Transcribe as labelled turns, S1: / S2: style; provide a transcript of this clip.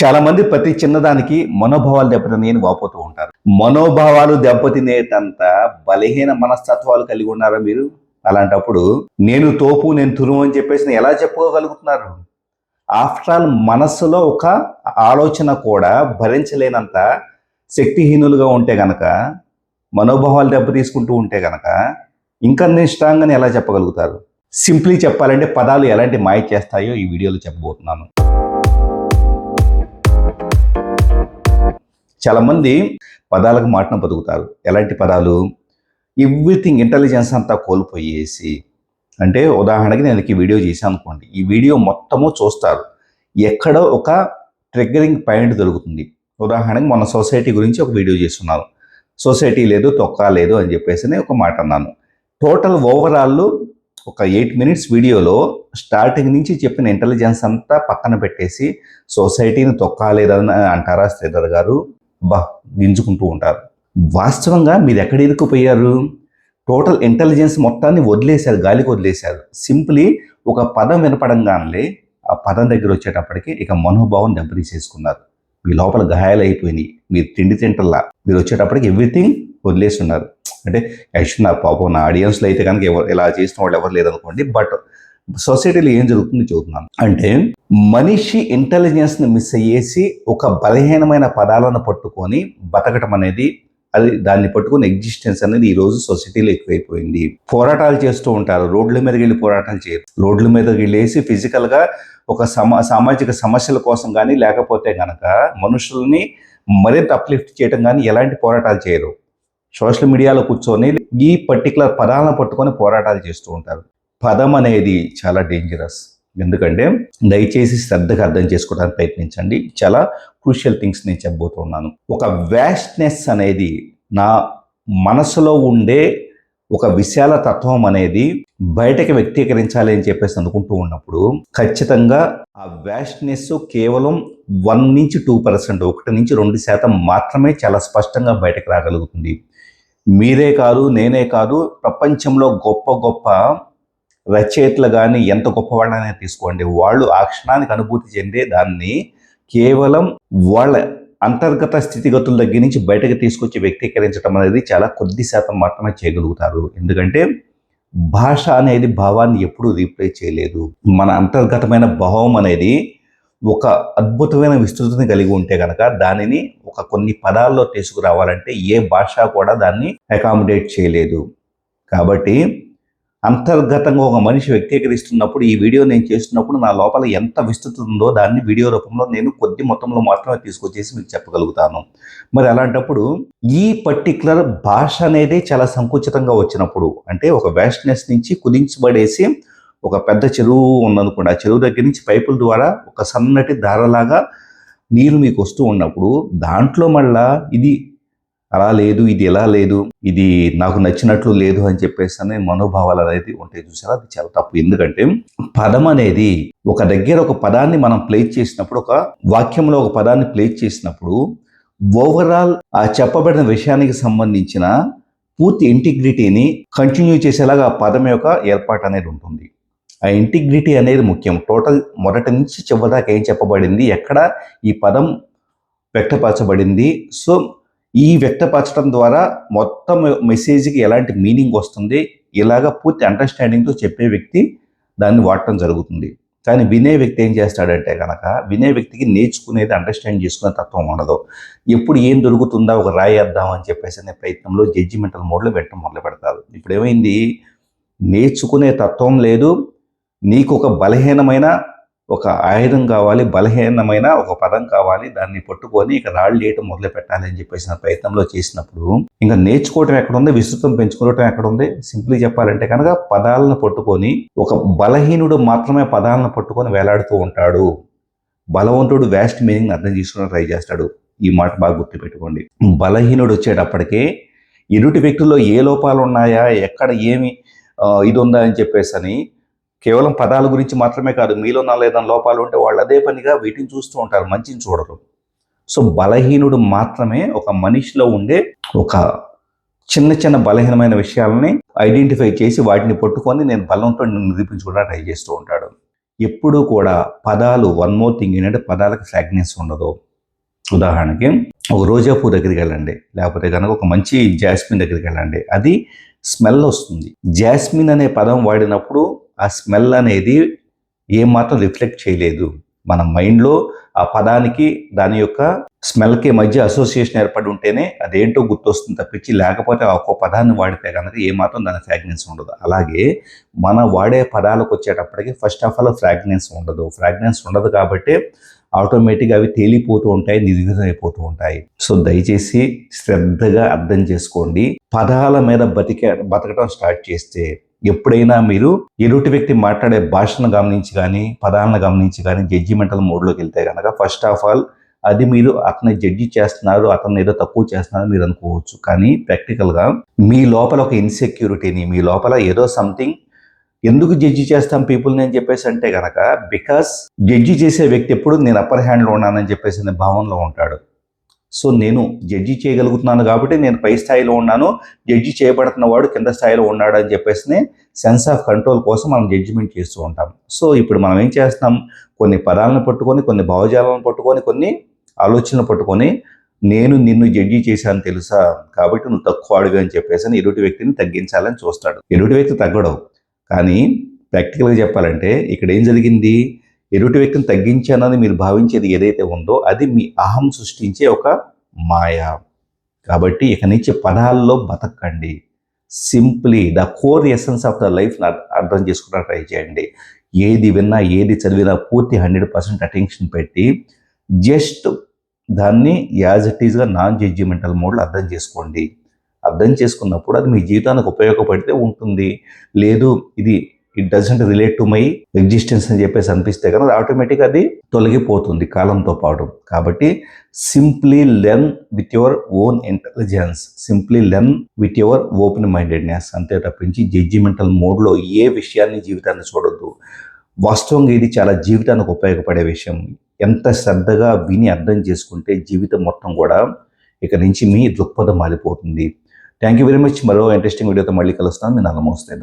S1: చాలా మంది ప్రతి చిన్నదానికి మనోభావాలు దెబ్బతిని అని వాపోతూ ఉంటారు. మనోభావాలు దెబ్బతినేటంత బలహీన మనస్తత్వాలు కలిగి ఉన్నారా మీరు? అలాంటప్పుడు నేను తోపు నేను తురుము అని చెప్పేసి ఎలా చెప్పుకోగలుగుతున్నారు? ఆఫ్టర్ ఆల్ మనస్సులో ఒక ఆలోచన కూడా భరించలేనంత శక్తిహీనులుగా ఉంటే గనక మనోభావాలు దెబ్బ తీసుకుంటూ ఉంటే గనక ఇంకా నేను స్ట్రాంగ్ అని ఎలా చెప్పగలుగుతారు? సింప్లీ చెప్పాలంటే పదాలు ఎలాంటి మాయ చేస్తాయో ఈ వీడియోలో చెప్పబోతున్నాను. చాలామంది పదాలకు మాటను బతుకుతారు. ఎలాంటి పదాలు? ఎవ్రీథింగ్ ఇంటెలిజెన్స్ అంతా కోల్పోయేసి. అంటే ఉదాహరణకి నేను ఈ వీడియో చేశాను అనుకోండి ఈ వీడియో మొత్తము చూస్తారు. ఎక్కడో ఒక ట్రిగ్గరింగ్ పాయింట్ దొరుకుతుంది. ఉదాహరణకి మన సొసైటీ గురించి ఒక వీడియో చేస్తున్నాను. సొసైటీ లేదు తొక్క లేదు అని చెప్పేసి ఒక మాట అన్నాను. టోటల్ ఓవరాల్ ఒక ఎయిట్ మినిట్స్ వీడియోలో స్టార్టింగ్ నుంచి చెప్పిన ఇంటెలిజెన్స్ అంతా పక్కన పెట్టేసి సొసైటీని తొక్కాలేదని అంటారా శ్రీధర్ గారు? బా గింజుకుంటూ ఉంటారు. వాస్తవంగా మీరు ఎక్కడ ఇరుక్కుపోయారు? టోటల్ ఇంటెలిజెన్స్ మొత్తాన్ని వదిలేశారు గాలికి వదిలేశారు. సింప్లీ ఒక పదం వినపడంగానే ఆ పదం దగ్గర వచ్చేటప్పటికి ఇక మనోభావం దెబ్బతీసేసుకున్నారు. మీ లోపల గాయాలు అయిపోయినాయి. మీరు తిండి తింటల్లా. మీరు వచ్చేటప్పటికి ఎవ్రీథింగ్ వదిలేస్తున్నారు. అంటే యాక్చువల్ నా పాపం నా ఆడియన్స్లో అయితే కనుక ఎవరు ఇలా చేసిన వాళ్ళు ఎవరు లేదనుకోండి బట్ సొసైటీలో ఏం జరుగుతుందో చెబుతున్నాను. అంటే మనిషి ఇంటెలిజెన్స్ని మిస్ అయ్యేసి ఒక బలహీనమైన పదాలను పట్టుకొని బతకటం అనేది అది దాన్ని పట్టుకుని ఎగ్జిస్టెన్స్ అనేది ఈ రోజు సొసైటీలో ఎక్కువైపోయింది. పోరాటాలు చేస్తూ ఉంటారు. రోడ్ల మీదకి వెళ్ళి పోరాటాలు చేయరు. రోడ్ల మీదకి వెళ్ళేసి ఫిజికల్గా ఒక సమా సామాజిక సమస్యల కోసం కానీ లేకపోతే కనుక మనుషుల్ని మరింత అప్లిఫ్ట్ చేయడం కానీ ఎలాంటి పోరాటాలు చేయరు. సోషల్ మీడియాలో కూర్చొని ఈ పర్టికులర్ పదాలను పట్టుకొని పోరాటాలు చేస్తూ ఉంటారు. పదం అనేది చాలా డేంజరస్ ఎందుకంటే దయచేసి శ్రద్ధగా అర్థం చేసుకోవడానికి ప్రయత్నించండి. చాలా క్రూషియల్ థింగ్స్ నేను చెప్పబోతున్నాను. ఒక వ్యాస్ట్నెస్ అనేది నా మనసులో ఉండే ఒక విశాల తత్వం అనేది బయటకి వ్యక్తీకరించాలి అని చెప్పేసి అనుకుంటూ ఉన్నప్పుడు ఖచ్చితంగా ఆ వ్యాస్ట్నెస్ కేవలం వన్ నుంచి టూ పర్సెంట్ ఒకటి నుంచి రెండు శాతం మాత్రమే చాలా స్పష్టంగా బయటకు రాగలుగుతుంది. మీరే కాదు నేనే కాదు ప్రపంచంలో గొప్ప గొప్ప రచయితలు కానీ ఎంత గొప్పవాళ్ళనే తీసుకోండి. వాళ్ళు ఆ క్షణానికి అనుభూతి చెందే దాన్ని కేవలం వాళ్ళ అంతర్గత స్థితిగతుల దగ్గర నుంచి బయటకు తీసుకొచ్చి వ్యక్తీకరించడం అనేది చాలా కొద్ది శాతం మాత్రమే చేయగలుగుతారు. ఎందుకంటే భాష అనేది భావాన్ని ఎప్పుడూ రీప్లేస్ చేయలేదు. మన అంతర్గతమైన భావం అనేది ఒక అద్భుతమైన విస్తృతిని కలిగి ఉంటే కనుక దానిని ఒక కొన్ని పదాల్లో తీసుకురావాలంటే ఏ భాష కూడా దాన్ని అకామిడేట్ చేయలేదు. కాబట్టి అంతర్గతంగా ఒక మనిషి వ్యక్తీకరిస్తున్నప్పుడు ఈ వీడియో నేను చేస్తున్నప్పుడు నా లోపల ఎంత విస్తృత ఉందో దాన్ని వీడియో రూపంలో నేను కొద్ది మొత్తంలో మాత్రమే తీసుకొచ్చేసి మీకు చెప్పగలుగుతాను. మరి అలాంటప్పుడు ఈ పర్టికులర్ భాష అనేది చాలా సంకుచితంగా వచ్చినప్పుడు అంటే ఒక వ్యాస్ట్నెస్ నుంచి కుదించబడేసి ఒక పెద్ద చెరువు ఉందనుకోండి ఆ చెరువు దగ్గర నుంచి పైపుల ద్వారా ఒక సన్నటి ధారలాగా నీరు మీకు వస్తూ ఉన్నప్పుడు దాంట్లో మళ్ళా ఇది అలా లేదు ఇది ఎలా లేదు ఇది నాకు నచ్చినట్లు లేదు అని చెప్పేసి అనే మనోభావాలు అనేది ఉంటాయి చూసారా? అది చాలా తప్పు. ఎందుకంటే పదం అనేది ఒక దగ్గర ఒక పదాన్ని మనం ప్లేస్ చేసినప్పుడు ఒక వాక్యంలో ఒక పదాన్ని ప్లేస్ చేసినప్పుడు ఓవరాల్ ఆ చెప్పబడిన విషయానికి సంబంధించిన పూర్తి ఇంటిగ్రిటీని కంటిన్యూ చేసేలాగా ఆ పదం యొక్క ఏర్పాటు అనేది ఉంటుంది. ఆ ఇంటిగ్రిటీ అనేది ముఖ్యం. టోటల్ మొదటి నుంచి చివరిదాకా ఏం చెప్పబడింది? ఎక్కడ ఈ పదం వ్యక్తపరచబడింది? సో ఈ వ్యక్తపరచడం ద్వారా మొత్తం మెసేజ్కి ఎలాంటి మీనింగ్ వస్తుంది ఇలాగ పూర్తి అండర్స్టాండింగ్తో చెప్పే వ్యక్తి దాన్ని వాడటం జరుగుతుంది. కానీ వినే వ్యక్తి ఏం చేస్తాడంటే కనుక వినే వ్యక్తికి నేర్చుకునేది అండర్స్టాండ్ చేసుకునే తత్వం ఉండదు. ఎప్పుడు ఏం దొరుకుతుందా ఒక రాయేద్దాం అని చెప్పేసి అనే ప్రయత్నంలో జడ్జిమెంటల్ మోడ్లో పెట్టడం మొదలు పెడతారు. ఇప్పుడు ఏమైంది నేర్చుకునే తత్వం లేదు నీకు ఒక బలహీనమైన ఒక ఆయుధం కావాలి బలహీనమైన ఒక పదం కావాలి దాన్ని పట్టుకొని ఇక రాళ్ళు వేయటం మొదలు పెట్టాలి అని చెప్పేసిన ప్రయత్నంలో చేసినప్పుడు ఇంకా నేర్చుకోవటం ఎక్కడుంది విస్తృతం పెంచుకోవటం ఎక్కడుంది? సింప్లీ చెప్పాలంటే కనుక పదాలను పట్టుకొని ఒక బలహీనుడు మాత్రమే పదాలను పట్టుకొని వేలాడుతూ ఉంటాడు. బలవంతుడు వేస్ట్ మీనింగ్ అర్థం చేసుకుని ట్రై చేస్తాడు. ఈ మాట బాగా గుర్తుపెట్టుకోండి. బలహీనుడు వచ్చేటప్పటికే ఎదుటి వ్యక్తుల్లో ఏ లోపాలు ఉన్నాయా ఎక్కడ ఏమి ఇది ఉందా అని చెప్పేసి అని కేవలం పదాల గురించి మాత్రమే కాదు మీలో నా ఏదైనా లోపాలు ఉంటే వాళ్ళు అదే పనిగా వీటిని చూస్తూ ఉంటారు మంచిని చూడరు. సో బలహీనుడు మాత్రమే ఒక మనిషిలో ఉండే ఒక చిన్న చిన్న బలహీనమైన విషయాలని ఐడెంటిఫై చేసి వాటిని పట్టుకొని నేను బలంతో నిరూపించుకోవడానికి ట్రై చేస్తూ ఉంటాడు. ఎప్పుడూ కూడా పదాలు వన్ మోర్ థింగ్ ఏంటంటే పదాలకు ఫ్రాగ్నెన్స్ ఉండదు. ఉదాహరణకి ఒక రోజా పువ్వు దగ్గరికి వెళ్ళండి లేకపోతే కనుక ఒక మంచి జాస్మిన్ దగ్గరికి వెళ్ళండి. అది స్మెల్ వస్తుంది. జాస్మిన్ అనే పదం వాడినప్పుడు ఆ స్మెల్ అనేది ఏమాత్రం రిఫ్లెక్ట్ చేయలేదు. మన మైండ్లో ఆ పదానికి దాని యొక్క స్మెల్కి మధ్య అసోసియేషన్ ఏర్పడి ఉంటేనే అదేంటో గుర్తొస్తుంది తప్పించి లేకపోతే ఒక్కో ఒక్క పదాన్ని వాడితే కనుక ఏమాత్రం దాని ఫ్రాగ్నెన్స్ ఉండదు. అలాగే మన వాడే పదాలకు వచ్చేటప్పటికి ఫస్ట్ ఆఫ్ ఆల్ ఫ్రాగ్నెన్స్ ఉండదు. ఫ్రాగ్నెన్స్ ఉండదు కాబట్టి ఆటోమేటిక్గా అవి తేలిపోతూ ఉంటాయి నిర్వీర్యమైపోతూ ఉంటాయి. సో దయచేసి శ్రద్ధగా అర్థం చేసుకోండి. పదాల మీద బతికే బతకడం స్టార్ట్ చేస్తే ఎప్పుడైనా మీరు ఎదుటి వ్యక్తి మాట్లాడే భాషను గమనించి కానీ పదాలను గమనించి కానీ జడ్జిమెంటల్ మోడ్లోకి వెళ్తే కనుక ఫస్ట్ ఆఫ్ ఆల్ అది మీరు అతన్ని జడ్జి చేస్తున్నారు అతను ఏదో తక్కువ చేస్తున్నారు మీరు అనుకోవచ్చు. కానీ ప్రాక్టికల్గా మీ లోపల ఒక ఇన్సెక్యూరిటీని మీ లోపల ఏదో సంథింగ్ ఎందుకు జడ్జి చేస్తాం పీపుల్ని అని చెప్పేసి అంటే కనుక బికాస్ జడ్జి చేసే వ్యక్తి ఎప్పుడు నేను అప్పర్ హ్యాండ్లో ఉన్నానని చెప్పేసి అనే భావనలో ఉంటాడు. సో నేను జడ్జి చేయగలుగుతున్నాను కాబట్టి నేను పై స్థాయిలో ఉన్నాను. జడ్జి చేయబడుతున్న వాడు కింద స్థాయిలో ఉన్నాడు అని చెప్పేసి సెన్స్ ఆఫ్ కంట్రోల్ కోసం మనం జడ్జిమెంట్ చేస్తూ ఉంటాం. సో ఇప్పుడు మనం ఏం చేస్తాం కొన్ని పదాలను పట్టుకొని కొన్ని భావజాలను పట్టుకొని కొన్ని ఆలోచనలు పట్టుకొని నేను నిన్ను జడ్జి చేశాను తెలుసా? కాబట్టి నువ్వు తక్కువ అడుగు అని చెప్పేసి ఎదుటి వ్యక్తిని తగ్గించాలని చూస్తాడు. ఎదుటి వ్యక్తి తగ్గడం. కానీ ప్రాక్టికల్గా చెప్పాలంటే ఇక్కడ ఏం జరిగింది? ఎరుటి వ్యక్తిని తగ్గించానని మీరు భావించేది ఏదైతే ఉందో అది మీ అహం సృష్టించే ఒక మాయా. కాబట్టి ఇక నుంచి పదాల్లో బతకండి. Simply the core essence of the life అర్థం చేసుకున్న ట్రై చేయండి. ఏది విన్నా ఏది చదివినా పూర్తి హండ్రెడ్ పర్సెంట్ అటెన్షన్ పెట్టి జస్ట్ దాన్ని యాజ్ ఇట్ ఈస్గా నాన్ జడ్జిమెంటల్ మోడ్లో అర్థం చేసుకోండి. అర్థం చేసుకున్నప్పుడు అది మీ జీవితానికి ఉపయోగపడితే ఉంటుంది. లేదు ఇది it doesn't relate to my existence అని చెప్పేసి అనిపిస్తే కనుక ఆటోమేటిక్ అది తొలగిపోతుంది కాలంతో పాటు. కాబట్టి simply learn with your own intelligence simply learn with your open mindedness అంతే తప్పించి జడ్జిమెంటల్ మోడ్లో ఏ విషయాన్ని జీవితాన్ని చూడొద్దు. వాస్తవంగా ఇది చాలా జీవితానికి ఉపయోగపడే విషయం. ఎంత శ్రద్ధగా విని అర్థం చేసుకుంటే జీవితం మొత్తం కూడా ఇక నుంచి మీ దృక్పథం మారిపోతుంది. థ్యాంక్ యూ వెరీ మచ్ మరో ఇంట్రెస్టింగ్ వీడియోతో మళ్ళీ కలుస్తాను నేను నమస్తే.